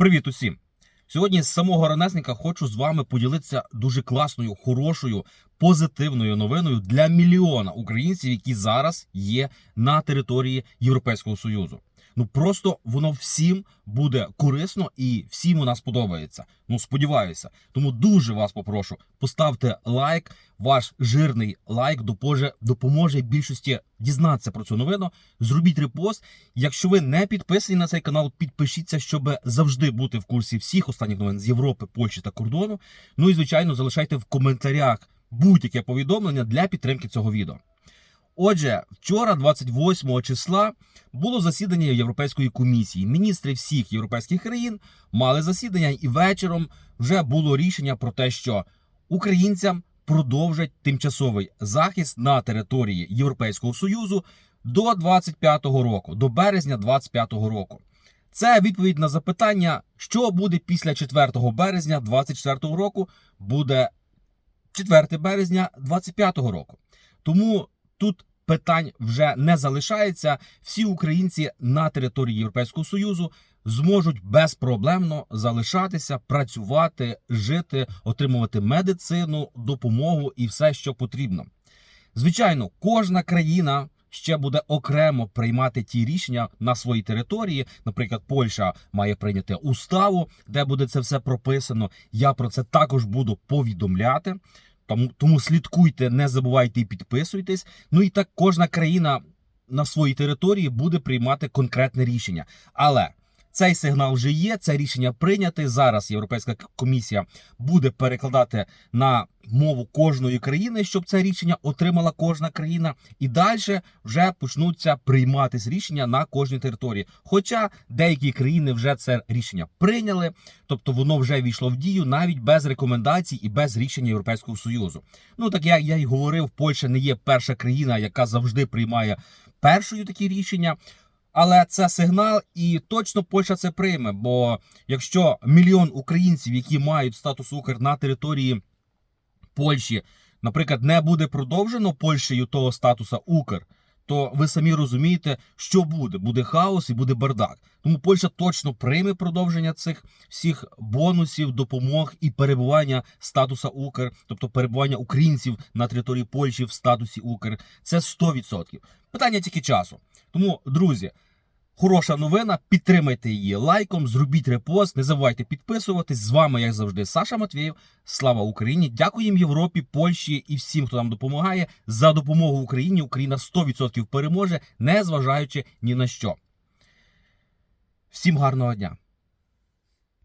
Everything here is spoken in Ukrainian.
Привіт усім! Сьогодні з самого ранесника хочу з вами поділитися дуже класною, хорошою, позитивною новиною для мільйона українців, які зараз є на території Європейського Союзу. Ну просто воно всім буде корисно і всім у нас подобається. Ну сподіваюся. Тому дуже вас попрошу, поставте лайк. Ваш жирний лайк допоможе, допоможе більшості дізнатися про цю новину. Зробіть репост. Якщо ви не підписані на цей канал, підпишіться, щоб завжди бути в курсі всіх останніх новин з Європи, Польщі та кордону. Ну і звичайно, залишайте в коментарях будь-яке повідомлення для підтримки цього відео. Отже, вчора, 28 числа, було засідання Європейської комісії. Міністри всіх європейських країн мали засідання, і вечором вже було рішення про те, що українцям продовжать тимчасовий захист на території Європейського союзу до 25-го року, до березня 25-го року. Це відповідь на запитання, що буде після 4 березня 24-го року, буде 4 березня 25-го року. Тому тут питань вже не залишається. Всі українці на території Європейського Союзу зможуть безпроблемно залишатися, працювати, жити, отримувати медицину, допомогу і все, що потрібно. Звичайно, кожна країна. Ще буде окремо приймати ті рішення на своїй території. Наприклад, Польща має прийняти уставу, де буде це все прописано. Я про це також буду повідомляти. Тому, тому слідкуйте, не забувайте і підписуйтесь. Ну і так кожна країна на своїй території буде приймати конкретне рішення. Але цей сигнал вже є, це рішення прийняте. Зараз Європейська комісія буде перекладати на мову кожної країни, щоб це рішення отримала кожна країна, і далі вже почнуться прийматись рішення на кожній території. Хоча деякі країни вже це рішення прийняли, тобто воно вже війшло в дію навіть без рекомендацій і без рішення Європейського союзу. Ну так як я й говорив, Польща не є перша країна, яка завжди приймає першою такі рішення. Але це сигнал, і точно Польща це прийме. Бо якщо мільйон українців, які мають статус Укр на території Польщі, наприклад, не буде продовжено Польщею того статуса Укр, то ви самі розумієте, що буде. Буде хаос і буде бардак. Тому Польща точно прийме продовження цих всіх бонусів, допомог і перебування статуса Укр, тобто перебування українців на території Польщі в статусі Укр. Це 100%. Питання тільки часу. Тому, друзі. Хороша новина, підтримайте її лайком, зробіть репост, не забувайте підписуватись. З вами, як завжди, Саша Матвєєв. Слава Україні! Дякуємо Європі, Польщі і всім, хто нам допомагає. За допомогу Україні Україна 100% переможе, не зважаючи ні на що. Всім гарного дня!